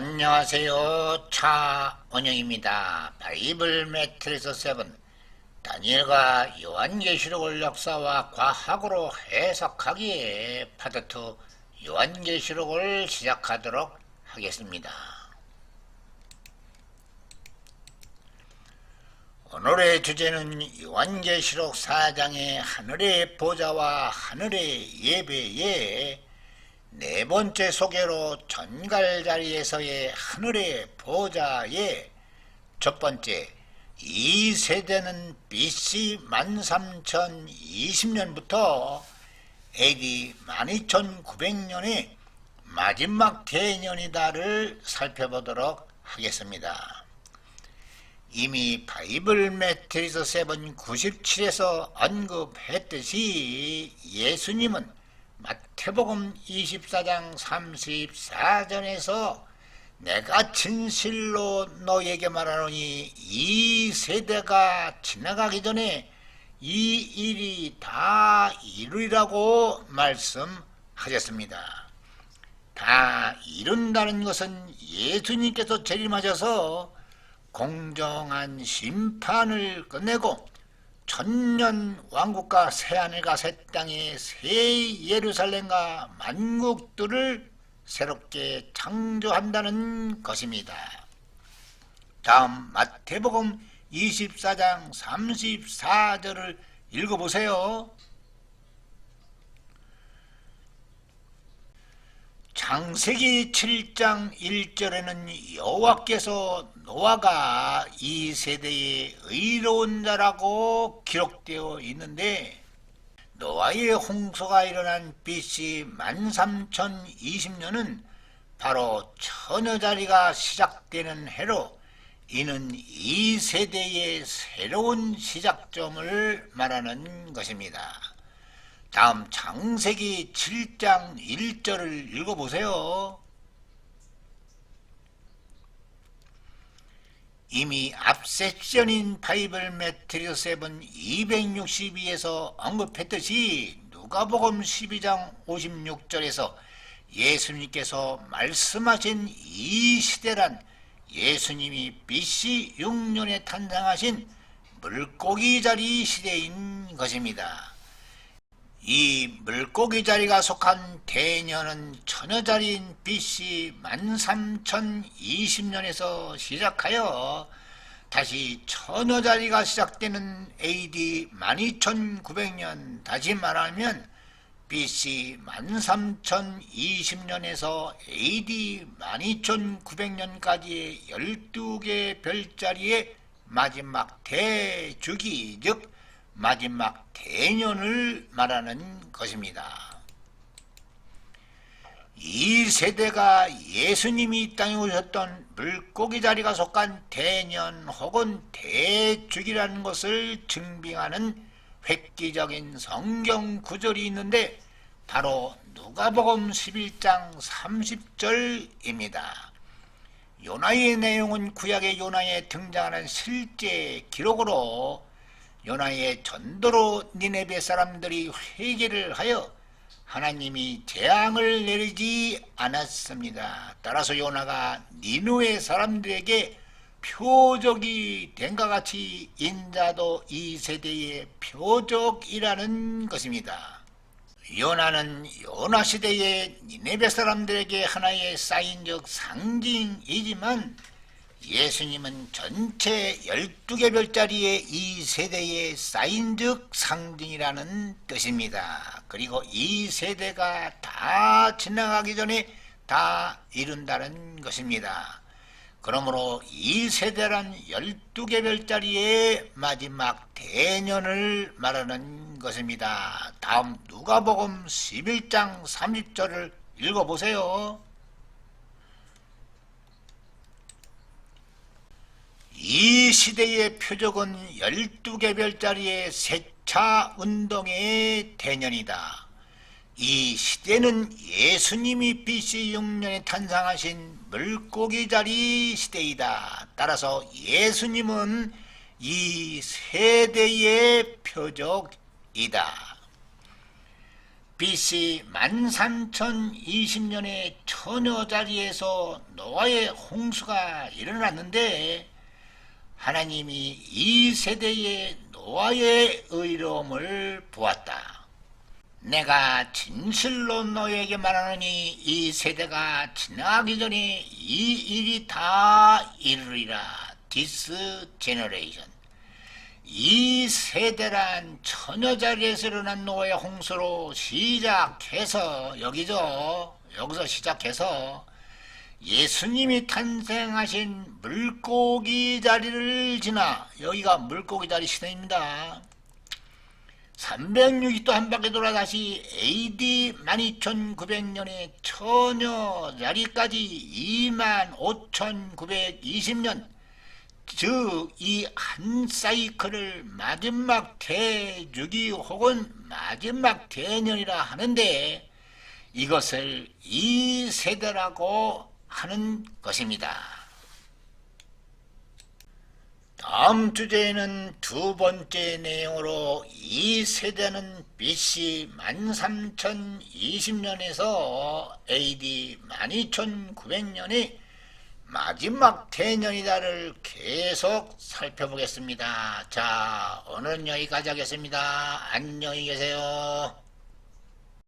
안녕하세요. 차원영입니다. 바이블 매트리스 7 다니엘과 요한계시록을 역사와 과학으로 해석하기에 파트 2 요한계시록을 시작하도록 하겠습니다. 오늘의 주제는 요한계시록 4장의 하늘의 보좌와 하늘의 예배에 네 번째 소개로 전갈 자리에서의 하늘의 보좌의 첫 번째 이 세대는 BC 13,020년부터 AD 12,900년의 마지막 대년이다를 살펴보도록 하겠습니다. 이미 바이블 매트리스 7 97에서 언급했듯이 예수님은 마 태복음 24장 34절에서 내가 진실로 너에게 말하노니 이 세대가 지나가기 전에 이 일이 다 이루리라고 말씀하셨습니다. 다 이룬다는 것은 예수님께서 재림하셔서 공정한 심판을 끝내고 천년 왕국과 새하늘과 새 땅의 새 예루살렘과 만국들을 새롭게 창조한다는 것입니다. 다음 마태복음 24장 34절을 읽어보세요. 창세기 7장 1절에는 여호와께서 노아가 이 세대의 의로운 자라고 기록되어 있는데 노아의 홍수가 일어난 BC 13,020년은 바로 처녀자리가 시작되는 해로 이는 이 세대의 새로운 시작점을 말하는 것입니다. 다음 창세기 7장 1절을 읽어보세요. 이미 앞 섹션인 바이블 매트리스 7 262에서 언급했듯이 누가복음 12장 56절에서 예수님께서 말씀하신 이 시대란 예수님이 BC 6년에 탄생하신 물고기 자리 시대인 것입니다. 이 물고기 자리가 속한 대년은 처녀 자리인 BC 13,020년에서 시작하여 다시 처녀 자리가 시작되는 AD 12,900년 다시 말하면 BC 13,020년에서 AD 12,900년까지의 12개 별자리의 마지막 대주기 즉 마지막 대년을 말하는 것입니다. 이 세대가 예수님이 이 땅에 오셨던 물고기 자리가 속한 대년 혹은 대주기라는 것을 증빙하는 획기적인 성경 구절이 있는데 바로 누가복음 11장 30절입니다. 요나의 내용은 구약의 요나에 등장하는 실제 기록으로 요나의 전도로 니네베 사람들이 회개를 하여 하나님이 재앙을 내리지 않았습니다. 따라서 요나가 니누의 사람들에게 표적이 된과 같이 인자도 이 세대의 표적이라는 것입니다. 요나는 요나 시대의 니네베 사람들에게 하나의 사인적 상징이지만 예수님은 전체 12개 별자리의 이 세대의 사인적 상징이라는 뜻입니다. 그리고 이 세대가 다 지나가기 전에 다 이룬다는 것입니다. 그러므로 이 세대란 12개 별자리의 마지막 대년을 말하는 것입니다. 다음 누가복음 11장 30절을 읽어보세요. 이 시대의 표적은 12개 별자리의 세차 운동의 대년이다. 이 시대는 예수님이 BC 6년에 탄생하신 물고기 자리 시대이다. 따라서 예수님은 이 세대의 표적이다. BC 13,020년에 처녀 자리에서 노아의 홍수가 일어났는데 하나님이 이 세대의 노아의 의로움을 보았다. 내가 진실로 너에게 말하노니 이 세대가 지나기 전에 이 일이 다 이르리라. This generation. 이 세대란 처녀 자리에서 일어난 노예 홍수로 시작해서 여기죠. 여기서 시작해서 예수님이 탄생하신 물고기 자리를 지나 여기가 물고기 자리 시대입니다. 360도 한 바퀴 돌아 다시 AD 12900년에 처녀 자리까지 25920년 즉 이 한 사이클을 마지막 대주기 혹은 마지막 대년이라 하는데 이것을 이 세대라고 하는 것입니다. 다음 주제에는 두 번째 내용으로 이 세대는 BC 13,020년에서 AD 12,900년이 마지막 대년이다를 계속 살펴보겠습니다. 자, 오늘은 여기까지 하겠습니다. 안녕히 계세요.